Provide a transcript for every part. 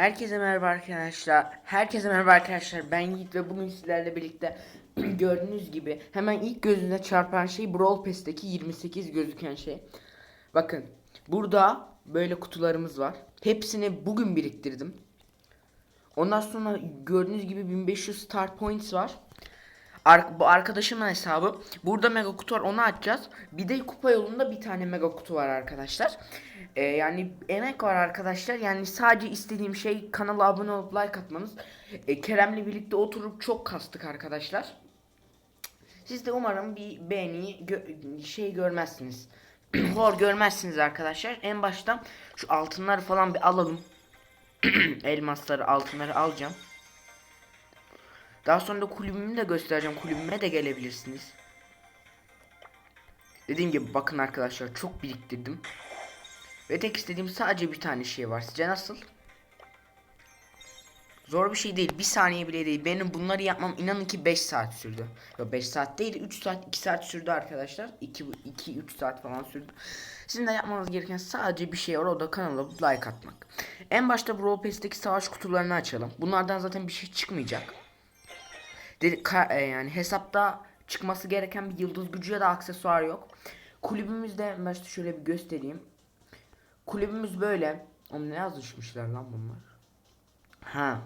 Herkese merhaba arkadaşlar. Herkese merhaba arkadaşlar. Ben Yiğit ve bugün sizlerle birlikte gördüğünüz gibi hemen ilk gözüne çarpan şey Brawl Pass'teki 28 gözüken şey. Bakın burada böyle kutularımız var. Hepsini bugün biriktirdim. Ondan sonra gördüğünüz gibi 1500 start points var. Ar- bu arkadaşımın hesabı. Burada mega kutu var onu açacağız. Bir de kupa yolunda bir tane mega kutu var arkadaşlar. Ee, yani emek var arkadaşlar. Yani sadece istediğim şey kanala abone olup like atmanız. Ee, Kerem'le birlikte oturup çok kastık arkadaşlar. Siz de umarım bir beğeni gö- şey görmezsiniz. Hor görmezsiniz arkadaşlar. En başta şu altınları falan bir alalım. Elmasları, altınları alacağım. Daha sonra da kulübümü de göstereceğim. Kulübüme de gelebilirsiniz. Dediğim gibi bakın arkadaşlar çok biriktirdim. Ve tek istediğim sadece bir tane şey var. Sizce nasıl? Zor bir şey değil. Bir saniye bile değil. Benim bunları yapmam inanın ki 5 saat sürdü. Yok 5 saat değil 3 saat 2 saat sürdü arkadaşlar. 2 2 3 saat falan sürdü. Sizin de yapmanız gereken sadece bir şey var. O da kanala like atmak. En başta Brawl Pass'teki savaş kutularını açalım. Bunlardan zaten bir şey çıkmayacak. Dedi, ka- e, yani hesapta çıkması gereken bir yıldız gücü ya da aksesuar yok. Kulübümüzde başta şöyle bir göstereyim. Kulübümüz böyle. Oğlum ne yazmışlar lan bunlar? Ha.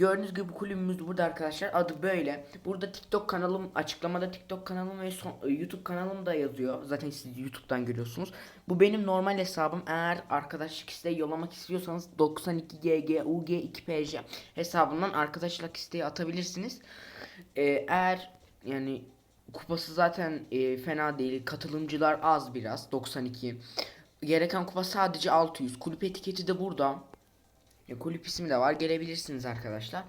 Gördüğünüz gibi kulübümüz burada arkadaşlar. Adı böyle. Burada TikTok kanalım açıklamada TikTok kanalım ve son- e, YouTube kanalım da yazıyor. Zaten siz YouTube'dan görüyorsunuz. Bu benim normal hesabım. Eğer arkadaşlık isteği yollamak istiyorsanız 92GG UG2PJ hesabından arkadaşlık isteği atabilirsiniz. Ee, eğer yani kupası zaten e, fena değil. Katılımcılar az biraz 92. Gereken kupa sadece 600. Kulüp etiketi de burada. E, kulüp ismi de var. Gelebilirsiniz arkadaşlar.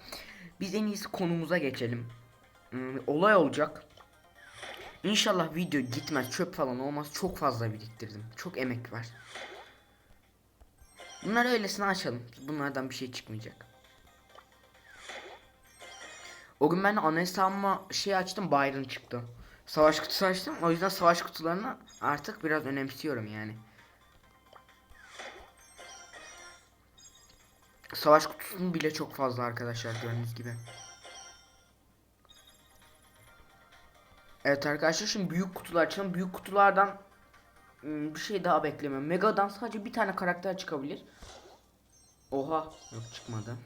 Biz en iyisi konumuza geçelim. Hmm, olay olacak. İnşallah video gitmez. Çöp falan olmaz. Çok fazla biriktirdim. Çok emek var. Bunları öylesine açalım. Bunlardan bir şey çıkmayacak. O gün ben ana hesabıma şey açtım. Byron çıktı. Savaş kutusu açtım. O yüzden savaş kutularını artık biraz önemsiyorum yani. Savaş kutusunun bile çok fazla arkadaşlar gördüğünüz gibi. Evet arkadaşlar şimdi büyük kutular açalım. Büyük kutulardan ım, bir şey daha beklemiyorum. Mega'dan sadece bir tane karakter çıkabilir. Oha yok çıkmadı.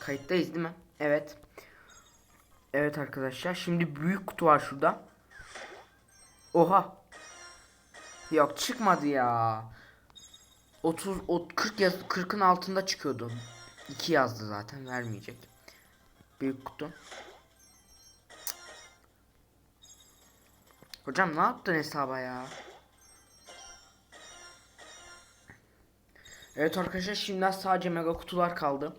Kayıttayız değil mi? Evet. Evet arkadaşlar şimdi büyük kutu var şurada. Oha. Yok çıkmadı ya. 30 o 40 yaz 40'ın altında çıkıyordu. 2 yazdı zaten vermeyecek. Büyük kutu. Hocam ne yaptın hesaba ya? Evet arkadaşlar şimdi sadece mega kutular kaldı.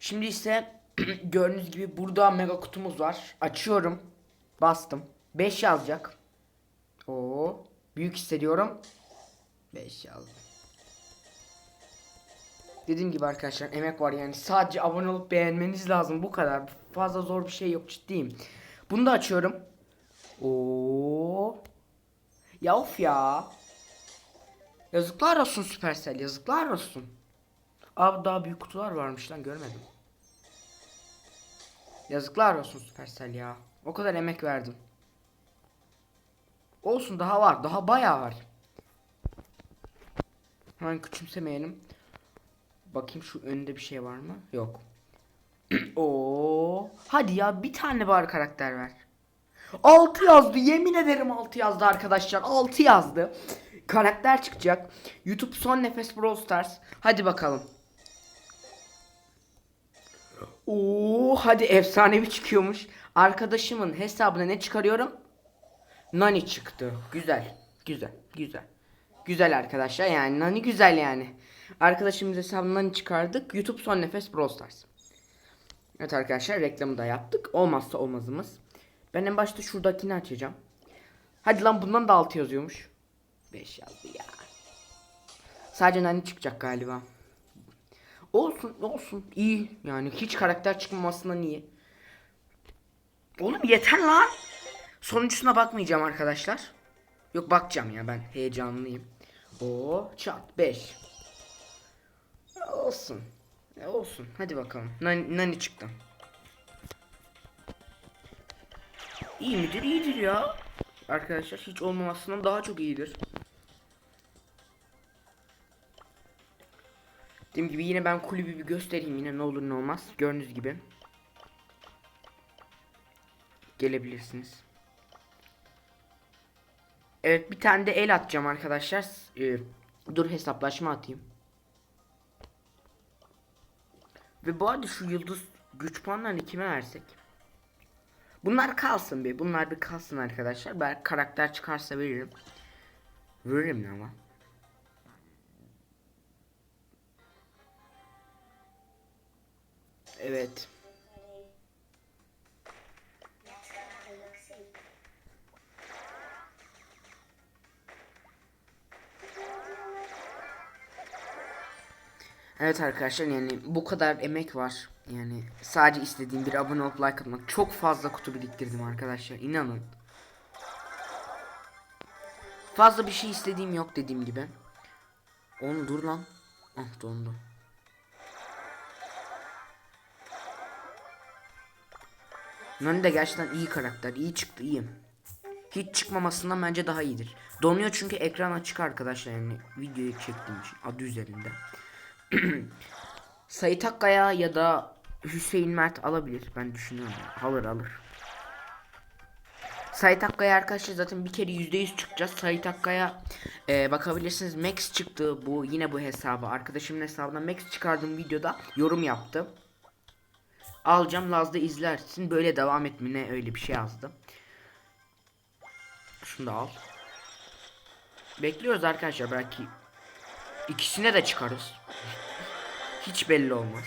Şimdi ise gördüğünüz gibi burada mega kutumuz var. Açıyorum. Bastım. 5 yazacak. Oo, büyük hissediyorum. 5 yazdım. Dediğim gibi arkadaşlar emek var yani sadece abone olup beğenmeniz lazım bu kadar. Fazla zor bir şey yok ciddiyim. Bunu da açıyorum. Oo. Ya of ya. Yazıklar olsun Supercell yazıklar olsun. Abi daha büyük kutular varmış lan görmedim. Yazıklar olsun Supercell ya. O kadar emek verdim. Olsun daha var. Daha bayağı var. Hemen küçümsemeyelim. Bakayım şu önünde bir şey var mı? Yok. Oo. Hadi ya bir tane bari karakter ver. 6 yazdı. Yemin ederim 6 yazdı arkadaşlar. 6 yazdı. Karakter çıkacak. YouTube son nefes Brawl Stars. Hadi bakalım. Oo, hadi efsanevi çıkıyormuş. Arkadaşımın hesabına ne çıkarıyorum? Nani çıktı. Güzel. Güzel. Güzel. Güzel arkadaşlar yani Nani güzel yani. Arkadaşımız hesabından Nani çıkardık. YouTube son nefes Brawl Stars. Evet arkadaşlar reklamı da yaptık. Olmazsa olmazımız. Ben en başta şuradakini açacağım. Hadi lan bundan da 6 yazıyormuş. 5 yazdı ya. Sadece Nani çıkacak galiba. Olsun olsun iyi yani hiç karakter çıkmamasından iyi. Oğlum yeter lan. Sonuncusuna bakmayacağım arkadaşlar. Yok bakacağım ya ben heyecanlıyım. O çat 5. Olsun. Olsun. Hadi bakalım. Nani, nani çıktı. İyi midir? İyidir ya. Arkadaşlar hiç olmamasından daha çok iyidir. Dediğim gibi yine ben kulübü bir göstereyim yine ne olur ne olmaz. Gördüğünüz gibi. Gelebilirsiniz. Evet bir tane de el atacağım arkadaşlar. Ee, dur hesaplaşma atayım. Ve bu arada şu yıldız güç puanlarını kime versek? Bunlar kalsın bir. Bunlar bir kalsın arkadaşlar. Ben karakter çıkarsa veririm. Veririm ama. Evet. Evet arkadaşlar yani bu kadar emek var. Yani sadece istediğim bir abone olup like atmak. Çok fazla kutu biriktirdim arkadaşlar. inanın. Fazla bir şey istediğim yok dediğim gibi. Onu dur lan. Ah dondu. Nani de gerçekten iyi karakter. iyi çıktı iyi. Hiç çıkmamasından bence daha iyidir. Donuyor çünkü ekran açık arkadaşlar yani videoyu çektiğim için adı üzerinde. Sait Akkaya ya da Hüseyin Mert alabilir ben düşünüyorum. Alır alır. Sait Akkaya arkadaşlar zaten bir kere %100 çıkacağız. Sait Akkaya e, bakabilirsiniz Max çıktı bu yine bu hesabı. Arkadaşımın hesabına Max çıkardığım videoda yorum yaptı. Alacağım Laz'da izlersin böyle devam et mi ne öyle bir şey yazdı. Şunu da al. Bekliyoruz arkadaşlar belki ikisine de çıkarız. Hiç belli olmaz.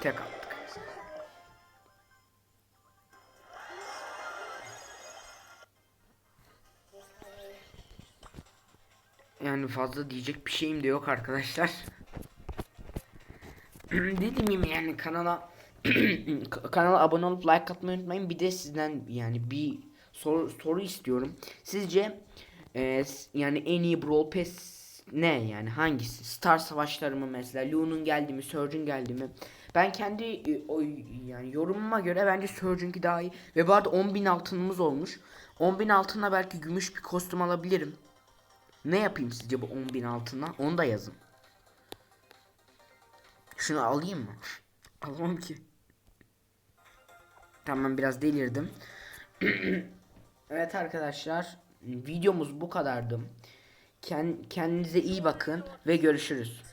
Tek attık. Yani fazla diyecek bir şeyim de yok arkadaşlar. Dediğim gibi yani kanala kanala abone olup like atmayı unutmayın. Bir de sizden yani bir soru, soru istiyorum. Sizce e, yani en iyi Brawl Pass ne yani hangisi? Star savaşları mı mesela? Lu'nun geldi mi? Surge'un geldi mi? Ben kendi e, o yani yorumuma göre bence Surge'unki daha iyi. Ve bu arada 10.000 altınımız olmuş. 10.000 altına belki gümüş bir kostüm alabilirim. Ne yapayım sizce bu 10.000 altına? Onu da yazın. Şunu alayım mı? Alamam ki. Tamam biraz delirdim. evet arkadaşlar videomuz bu kadardı. Ken- Kendinize iyi bakın ve görüşürüz.